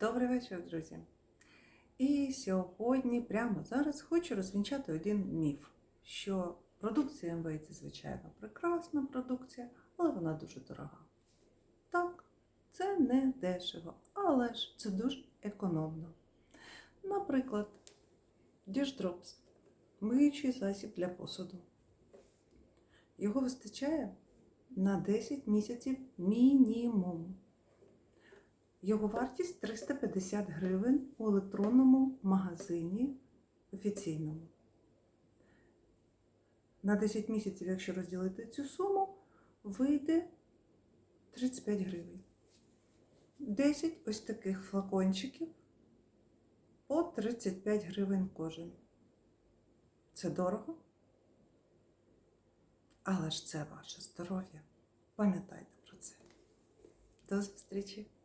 Добрий вечір, друзі. І сьогодні, прямо зараз, хочу розвінчати один міф, що продукція МВ це, звичайно, прекрасна продукція, але вона дуже дорога. Так, це не дешево, але ж це дуже економно. Наприклад, Діждропс – миючий засіб для посуду. Його вистачає на 10 місяців мінімум. Його вартість 350 гривень у електронному магазині офіційному. На 10 місяців, якщо розділити цю суму, вийде 35 гривень. 10 ось таких флакончиків по 35 гривень кожен. Це дорого? Але ж це ваше здоров'я. Пам'ятайте про це. До зустрічі!